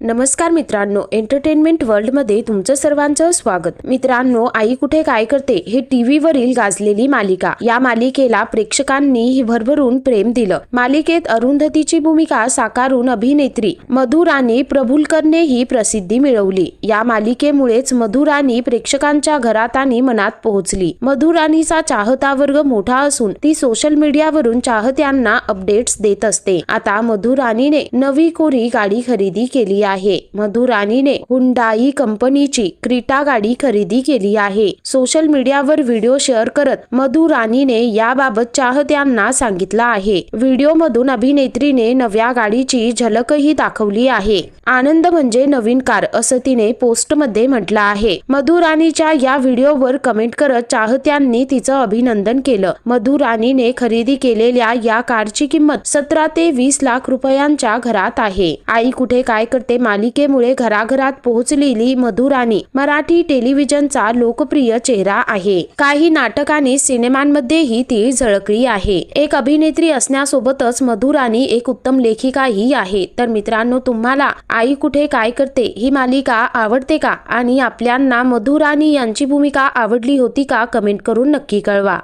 नमस्कार मित्रांनो एंटरटेनमेंट वर्ल्डमध्ये तुमचं सर्वांचं स्वागत. मित्रांनो आई कुठे काय करते हे टीव्हीवरील गाजलेली मालिका. या मालिकेला प्रेक्षकांनी भरभरून प्रेम दिलं. मालिकेत अरुंधतीची भूमिका साकारून अभिनेत्री मधुराणी प्रभुलकरने ही प्रसिद्धी मिळवली. या मालिकेमुळेच मधुराणी प्रेक्षकांच्या घरात आणि मनात पोहोचली. मधुराणीचा चाहता वर्ग मोठा असून ती सोशल मीडियावरून चाहत्यांना अपडेट्स देत असते. आता मधुराणीने नवी कोरी गाडी खरेदी केली आहे. मधुराणीने हुंडाई कंपनीची क्रीटा गाडी खरेदी केली आहे. सोशल मीडियावर व्हिडिओ शेअर करत मधुराणीने याबाबत चाहत्यांना सांगितलं आहे. व्हिडिओ मधून अभिनेत्रीने नव्या गाडीची झलकही दाखवली आहे. आनंद म्हणजे नवीन कार असं तिने पोस्टमध्ये म्हटलं आहे. मधुराणीच्या या व्हिडिओवर कमेंट करत चाहत्यांनी तिचं अभिनंदन केलं. मधुराणीने खरेदी केलेल्या या कारची किंमत सतरा ते वीस लाख रुपयांच्या घरात आहे. आई कुठे काय करते मालिकेमुळे घराघरात पोहोचलेली मधुराणी मराठी टेलिव्हिजनचा लोकप्रिय चेहरा आहे. काही नाटक आणि सिनेमांमध्येही ती झळकली आहे. एक अभिनेत्री असण्यासोबतच मधुराणी एक उत्तम लेखिकाही आहे. तर मित्रांनो तुम्हाला आई कुठे काय करते ही मालिका आवडते का? आणि आपल्यांना मधुराणी यांची भूमिका आवडली होती का? कमेंट करून नक्की कळवा.